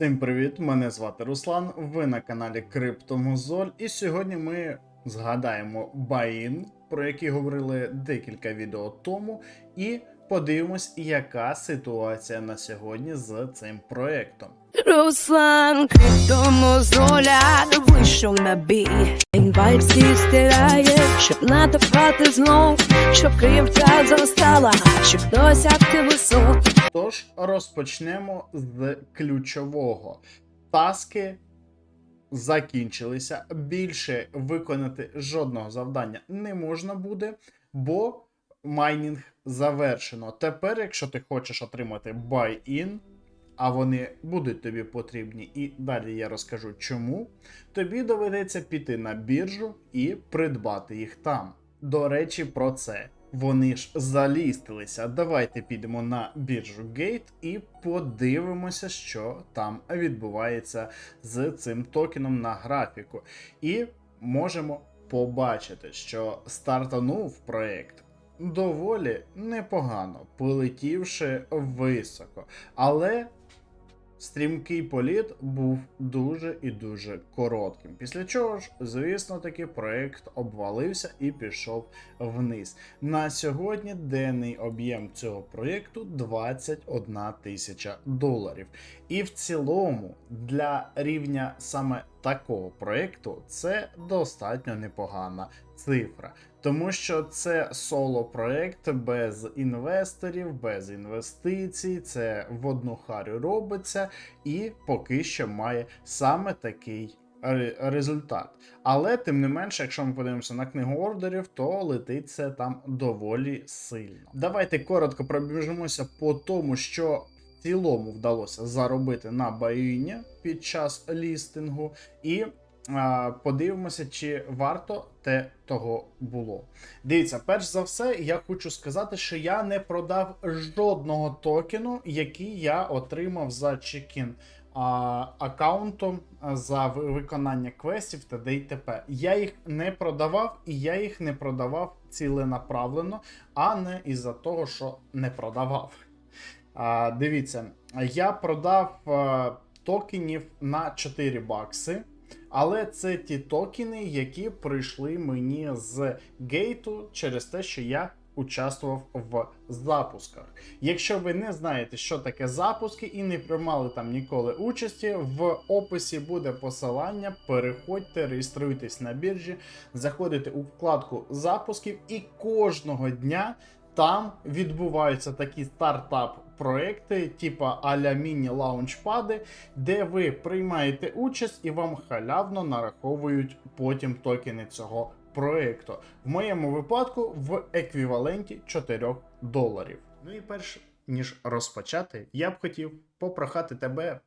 Всім привіт! Мене звати Руслан. Ви на каналі Криптомозоль. І сьогодні ми згадаємо Баїн, про який говорили декілька відео тому, і подивимось, яка ситуація на сьогодні з цим проектом. Руслан криптомозоля вийшов на бій. Інвайт всі стирає, щоб натопати знов, щоб криптя зростала, щоб досягти висот. Тож розпочнемо з ключового. Таски закінчилися. Більше виконати жодного завдання не можна буде, бо майнінг завершено. Тепер, якщо ти хочеш отримати buy-in, а вони будуть тобі потрібні, і далі я розкажу чому, тобі доведеться піти на біржу і придбати їх там. До речі, про це. Вони ж залістилися. Давайте підемо на біржу Gate і подивимося, що там відбувається з цим токеном на графіку. І можемо побачити, що стартанув проект доволі непогано, полетівши високо. Але стрімкий політ був дуже і дуже коротким. Після чого ж, звісно таки, проект обвалився і пішов вниз. На сьогодні денний об'єм цього проєкту 21 тисяча доларів. І в цілому для рівня саме такого проєкту це достатньо непогана цифра. Тому що це соло проект без інвесторів, без інвестицій, це в одну харю робиться і поки що має саме такий результат. Але тим не менше, якщо ми подивимося на книгу ордерів, то летить це там доволі сильно. Давайте коротко пробіжимося по тому, що цілому вдалося заробити на Баїні під час лістингу, і а, подивимося, чи варто те того було. Дивіться, перш за все, я хочу сказати, що я не продав жодного токену, який я отримав за чекін аккаунтом за виконання квестів та ДТП. Я їх не продавав, і я їх не продавав ціленаправленно, а не із-за того, що не продавав. А, дивіться, я продав а, токенів на 4 бакси. Але це ті токени, які прийшли мені з гейту через те, що я участвував в запусках. Якщо ви не знаєте, що таке запуски і не приймали там ніколи участі, в описі буде посилання. Переходьте, реєструйтесь на біржі, заходите у вкладку запусків, і кожного дня там відбуваються такі стартап проекти, типа аля міні-лаунчпади, де ви приймаєте участь і вам халявно нараховують потім токени цього проекту. В моєму випадку в еквіваленті 4 доларів. Ну і перш ніж розпочати, я б хотів попрохати тебе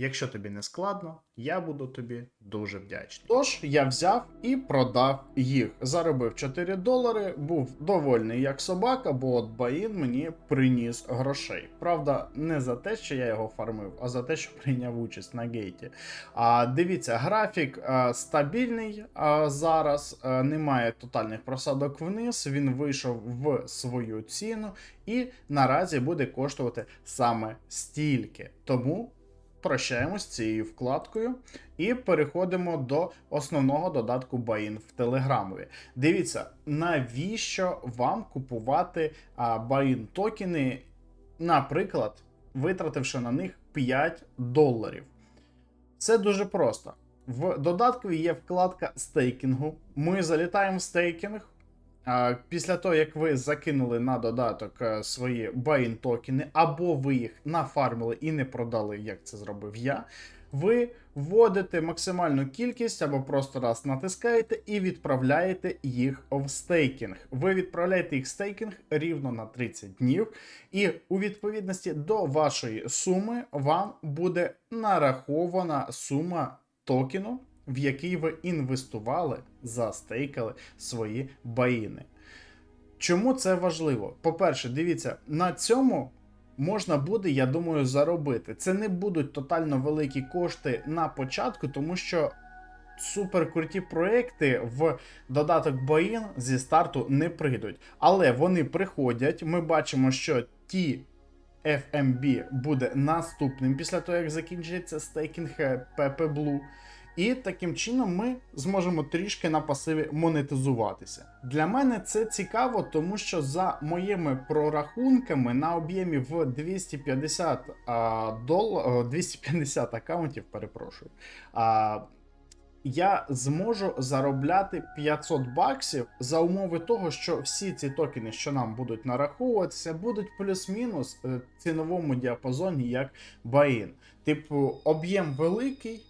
Якщо тобі не складно, я буду тобі дуже вдячний. Тож я взяв і продав їх. Заробив 4 долари, був довольний як собака, бо от Баїн мені приніс грошей. Правда, не за те, що я його фармив, а за те, що прийняв участь на гейті. А дивіться, графік а, стабільний а, зараз, а, немає тотальних просадок вниз. Він вийшов в свою ціну і наразі буде коштувати саме стільки. Тому прощаємось з цією вкладкою і переходимо до основного додатку Баїн в Телеграмові. Дивіться, навіщо вам купувати Баїн токени, наприклад, витративши на них 5 доларів. Це дуже просто. В додатку є вкладка стейкінгу. Ми залітаємо в стейкінг. Після того, як ви закинули на додаток е, свої баїн токени, або ви їх нафармили і не продали, як це зробив я, ви вводите максимальну кількість або просто раз натискаєте і відправляєте їх в стейкінг. Ви відправляєте їх в стейкінг рівно на 30 днів, і у відповідності до вашої суми вам буде нарахована сума токену, в який ви інвестували, застейкали свої баїни. Чому це важливо? По-перше, дивіться, на цьому можна буде, я думаю, заробити. Це не будуть тотально великі кошти на початку, тому що суперкруті проекти в додаток Боїн зі старту не прийдуть. Але вони приходять. Ми бачимо, що ті. FMB буде наступним після того, як закінчиться стейкінг е, PP Blue. І таким чином ми зможемо трішки на пасиві монетизуватися. Для мене це цікаво, тому що за моїми прорахунками на об'ємі в 250 а, дол... 250 аккаунтів, перепрошую. А, я зможу заробляти 500 баксів за умови того, що всі ці токени, що нам будуть нараховуватися, будуть плюс-мінус е, в ціновому діапазоні як Баїн. Типу, об'єм великий,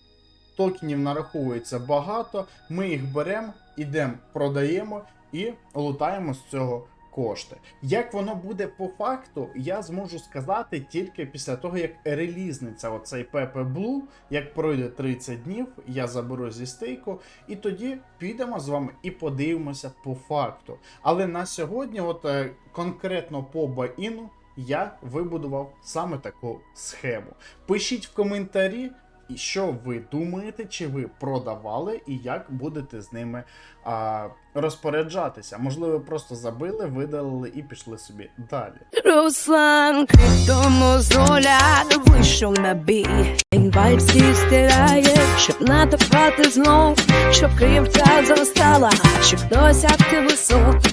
токенів нараховується багато, ми їх беремо, ідемо, продаємо і лутаємо з цього кошти. Як воно буде по факту, я зможу сказати тільки після того, як релізниться оцей PP Blue, як пройде 30 днів, я заберу зі стейку, і тоді підемо з вами і подивимося по факту. Але на сьогодні, от е, конкретно по Баїну, я вибудував саме таку схему. Пишіть в коментарі, і що ви думаєте, чи ви продавали і як будете з ними а, розпоряджатися. Можливо, просто забили, видалили і пішли собі далі. Руслан критому з руля вийшов на бій. Інвайт всі стирає, щоб натопати знов, щоб кривця зростала, щоб досягти висот.